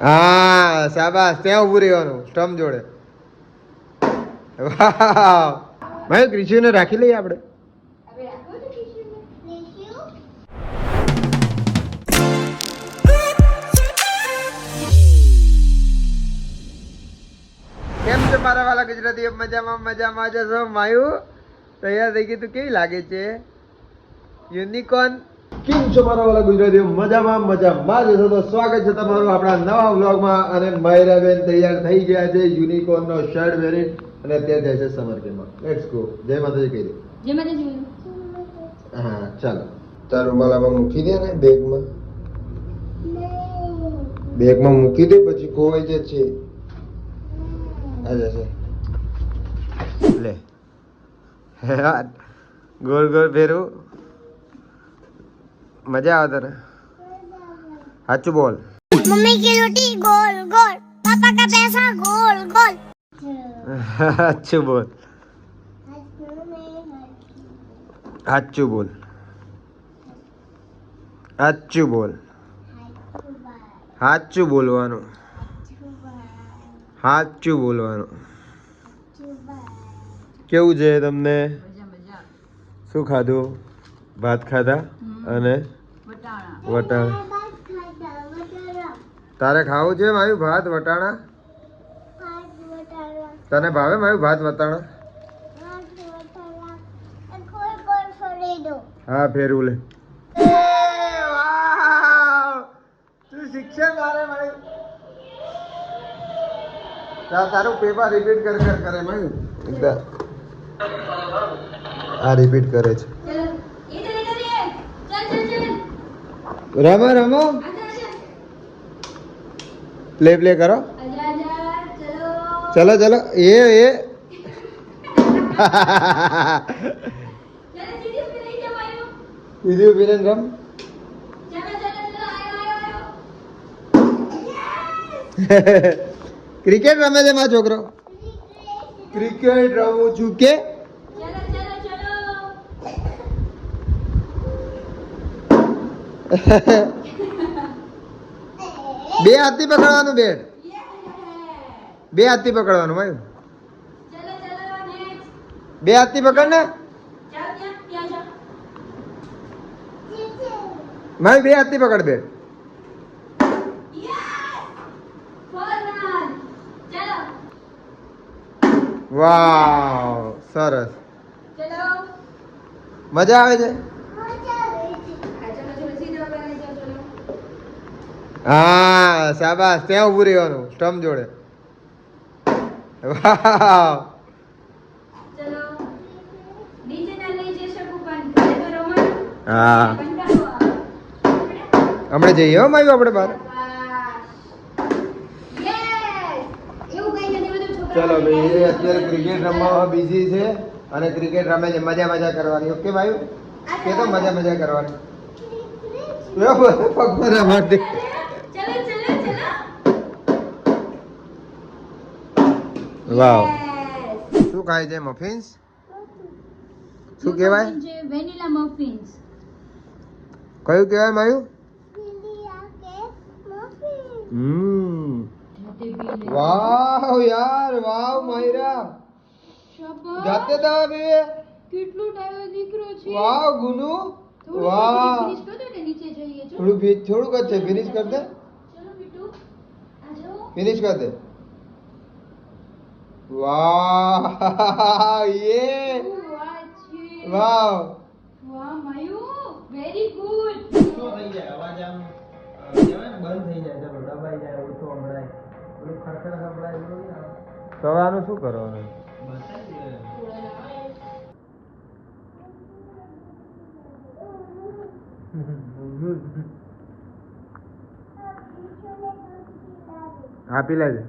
હા, શાબાશ. ત્યાં ઊભું રહેવાનું, સ્ટમ્પ જોડે. ભાઈ ક્રિશ્યુને રાખી લઈએ આપણે? કેમ છે મારા વાલા ગુજરાતી મજામાં મજામાં. જશો માયુ? તૈયાર થઈ ગઈ તું? કેવી લાગે છે? યુનિકોર્ન કેમ છો મારા વાલા ગુજરાતીઓ? મજામાં મજામાં. છે તો સ્વાગત છે તમારું આપણા નવા વ્લોગમાં. અને માયરાબેન તૈયાર થઈ ગયા છે યુનિકોર્ન નો શર્ટ પહેરી અને અત્યારે જાય છે સમર કેમ્પમાં લેટ્સ ગો જય માતાજી કહી દે. જય માતાજી. હા ચાલો. તાર માલામાં મૂકી દે ને બેગમાં. બેગમાં મૂકી દે પછી ખોવાઈ જશે આ જશે. લે. ગોળ ગોળ ફેરવું મજા આવે તને? સાચું બોલ. મમ્મી કી રોટી ગોલ ગોલ પાપા કા પૈસા ગોલ ગોલ સાચું બોલ. સાચું બોલ. સાચું બોલ. સાચું બોલવાનું. સાચું બોલવાનું. કેવું છે તમને? શું ખાધું? ભાત ખાધા? અને? વટાણા. તારે ખાવું છે મારું ભાત, વટાણા? તને ભાવે મારું ભાત, વટાણા? હા, ફેરવું લે. તું શિક્ષણ મારે મારે તારું પેપર રિપીટ કર એકદમ આ રિપીટ કરે છે. रामा रामा। प्ले प्ले करो। चलो चलो। ये ये। वीडियो बिलन रम। क्रिकेट रमे थे माँ, छोकर। क्रिकेट रमू चुके બે હાથથી પકડવાનું બેટ બે હાથથી પકડવાનું ભાઈ બે હાથથી પકડ ને. ભાઈ બે હાથથી પકડ બેટ વાવ સરસ. મજા આવે છે? હા શાબાશ ત્યાં ઊભું રહેવાનું સ્ટમ્પ જોડે વાવ હા હમણાં જઈએ હો માયું આપણે બહાર ચલો ભાઈ અત્યારે ક્રિકેટ રમવામાં બિઝી છે અને ક્રિકેટ રમે છે મજા મજા કરવાની ઓકે ભાઈ કે તો મજા મજા કરવાની પગ ના વાવ શું ખાય છે મફિન્સ શું કહેવાય વેનીલા મફિન્સ કયું કહેવાય માયું હમ વાવ યાર વાવ માયરા જાતે દવા પીવે કેટલો ટાઈમ દીકરો છે વાવ ગુનુ થોડું વાહ ફિનિશ કરો ને નીચે જઈએ છો થોડું ફી- થોડુંક જ છે ફિનિશ કર દે ચલો બીટુ આ ફિનિશ કર દે વાહ યે વાવ. વાહ મયુ. વેરી ગુડ શું થઈ જાય? અવાજ આમ કહેવાય બંધ થઈ જાય ચલો દબાઈ જાય ઓછો સંભળાય પેલું ખડખડ સંભળાય એવું નહીં તો આનું શું કરવાનું આપી લેજે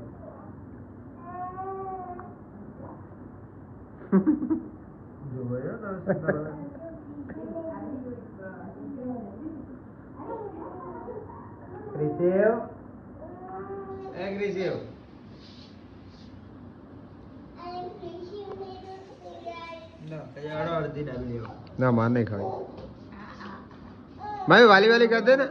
જોયો તો શું કરવાનું. Receive. ના માર નહીં ખાવી મારી વાલી વાલી કર દે ને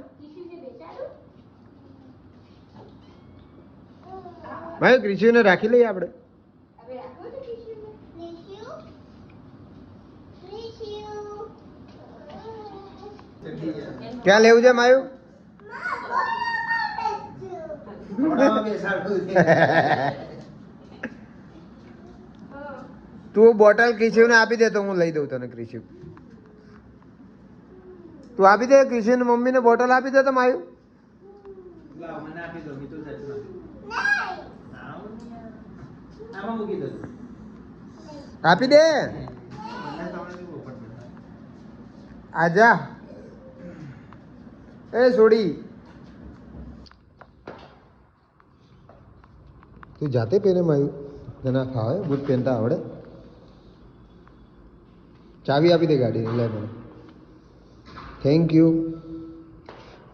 ભાઈ કૃષિને રાખી લઈએ આપણે ક્યાં લેવું છે માયું? તું બોટલ ક્રિશુને આપી દે તો હું લઈ દઉં તને ક્રિશિવ તું આપી દે ક્રિશુને મમ્મીને બોટલ આપી દે તો માયું. આપી દે. આજા. એ છોડી તું જાતે પહેરે માયું? તને ફાવે બૂટ પહેરતા આવડે. ચાવી આપી દે ગાડી લે મને. થેન્ક યુ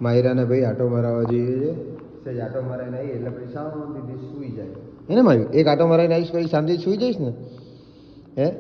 માયરાને ભાઈ આટો મરાવવા જઈએ છે. સહેજ આટો મરાઈને આવી એટલે પછી શાંતિથી સૂઈ જાય. એને માર્યું એક આટો મરાઈને આવીશ, પછી શાંતિથી સૂઈ જઈશ ને? હે?